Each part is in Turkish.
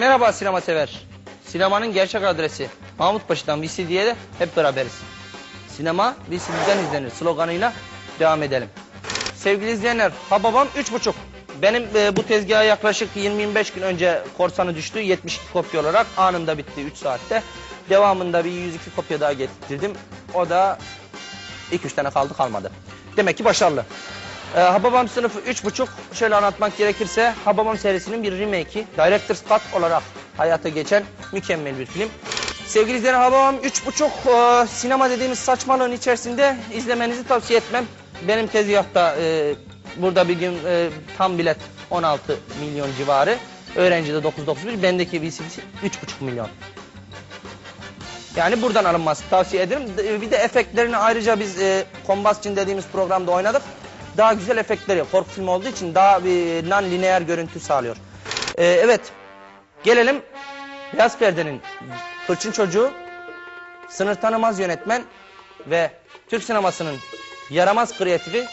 Merhaba sinema sever. Sinemanın gerçek adresi. Mahmutpaşa'dan VCD'ye de hep beraberiz. Sinema VCD'den izlenir sloganıyla devam edelim. Sevgili izleyenler, Hababam 3.5. Benim e, bu tezgaha yaklaşık 20-25 gün önce korsanı düştü. 72 kopya olarak anında bitti 3 saatte. Devamında bir 102 kopya daha getirdim. O da 2-3 tane kaldı kalmadı. Demek ki başarılı. Ee, Hababam sınıfı 3.5 şöyle anlatmak gerekirse Hababam serisinin bir remake'i Director's Cut olarak hayata geçen mükemmel bir film. Sevgili izleyenler Hababam 3.5 e, sinema dediğimiz saçmalığın içerisinde izlemenizi tavsiye etmem. Benim tezgahta e, burada bir gün e, tam bilet 16 milyon civarı. Öğrencide 9.91 bendeki VCD'si 3.5 milyon. Yani buradan alınması tavsiye ederim. Bir de efektlerini ayrıca biz e, Combustion dediğimiz programda oynadık. Daha güzel efektleri, korku filmi olduğu için daha bir non-lineer görüntü sağlıyor. E, evet, gelelim Beyaz Perde'nin Hırçın Çocuğu, sınır tanımaz yönetmen ve Türk sinemasının yaramaz kreatifi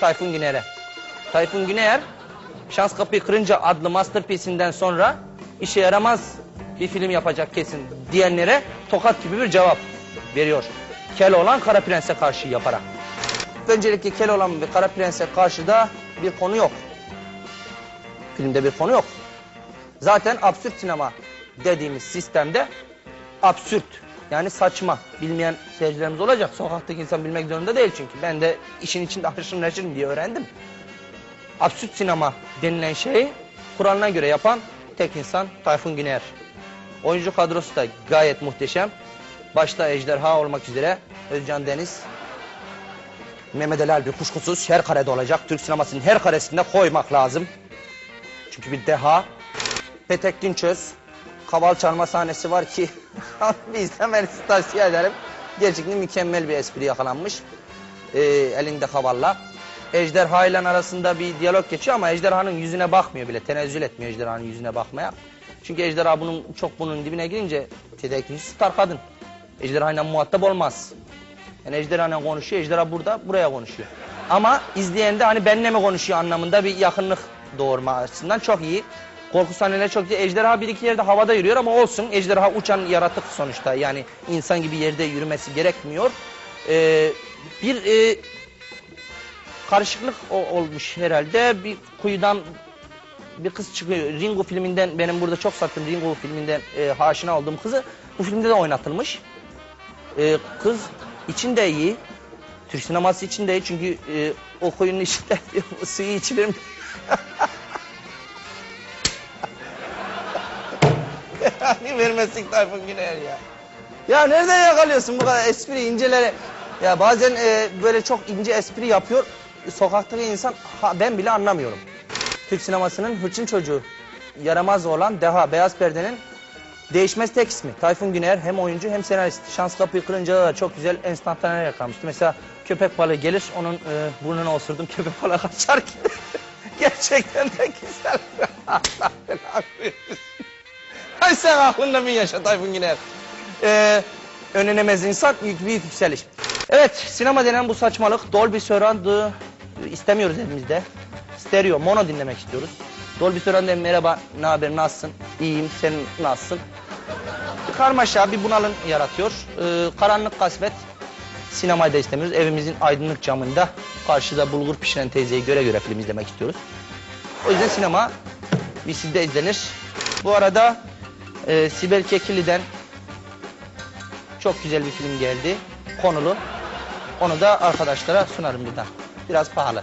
Tayfun Güner'e. Tayfun Güner, Şans Kapıyı Kırınca adlı masterpiece'inden sonra işe yaramaz bir film yapacak kesin diyenlere tokat gibi bir cevap veriyor. Keloğlan Kara Prens'e karşı yaparak. Öncelikle Keloğlan ve Kara Prens'e karşı da bir konu yok. Filmde bir konu yok. Zaten absürt sinema dediğimiz sistemde absürt yani saçma bilmeyen seyircilerimiz olacak. Sokaktaki insan bilmek zorunda değil çünkü. Ben de işin içinde haşır neşirim diye öğrendim. Absürt sinema denilen şeyi Kur'an'a göre yapan tek insan Tayfun Güner. Oyuncu kadrosu da gayet muhteşem. Başta Ejderha olmak üzere Özcan Deniz, Mehmet Ali Albi kuşkusuz her karede olacak. Türk sinemasının her karesinde koymak lazım. Çünkü bir deha. Petek Dinçöz, kaval çalma sahnesi var ki bir izlemenizi tavsiye ederim. Gerçekten mükemmel bir espri yakalanmış. Ee, elinde kavalla. Ejderha ile arasında bir diyalog geçiyor ama ejderhanın yüzüne bakmıyor bile. Tenezzül etmiyor ejderhanın yüzüne bakmaya. Çünkü ejderha bunun çok bunun dibine girince tedavi star kadın. Ejderha ile muhatap olmaz. Yani ejderha ile konuşuyor, ejderha burada, buraya konuşuyor. Ama izleyen de hani benimle mi konuşuyor anlamında bir yakınlık doğurma açısından çok iyi. Korku sahneleri çok iyi. Ejderha bir iki yerde havada yürüyor ama olsun. Ejderha uçan yaratık sonuçta. Yani insan gibi yerde yürümesi gerekmiyor. Ee, bir e, karışıklık olmuş herhalde. Bir kuyudan bir kız çıkıyor. Ringo filminden benim burada çok sattığım Ringo filminden e, haşina olduğum kızı bu filmde de oynatılmış. E, kız için de iyi. Türk sineması için de iyi çünkü e, o kuyunun içinde suyu içilir mi? yani vermesin Tayfun Güner ya. Ya nereden yakalıyorsun bu kadar espri inceleri? Ya bazen e, böyle çok ince espri yapıyor. Sokaktaki insan ha, ben bile anlamıyorum. Türk sinemasının hırçın çocuğu yaramaz olan Deha Beyaz Perde'nin değişmez tek ismi. Tayfun Güner hem oyuncu hem senarist. Şans kapıyı kırınca da çok güzel enstantaneler yakalamıştı. Mesela köpek balığı gelir onun e, burnuna osurdum köpek balığı kaçar gider. Gerçekten de güzel. Allah belanı. Ay sen aklında bin yaşa Tayfun Güner. Ee, önlenemez insan büyük büyük yükseliş. Evet sinema denen bu saçmalık Dolby Surround'ı istemiyoruz elimizde. Stereo, mono dinlemek istiyoruz. Dolby Surround'da merhaba, ne haber, nasılsın? İyiyim, sen nasılsın? Karmaşa bir bunalım yaratıyor. Ee, karanlık kasvet sinemayı da istemiyoruz. Evimizin aydınlık camında karşıda bulgur pişiren teyzeyi göre göre film izlemek istiyoruz. O yüzden sinema bir sizde izlenir. Bu arada e, Sibel Kekilli'den çok güzel bir film geldi. Konulu. Onu da arkadaşlara sunarım bir daha. Biraz pahalı.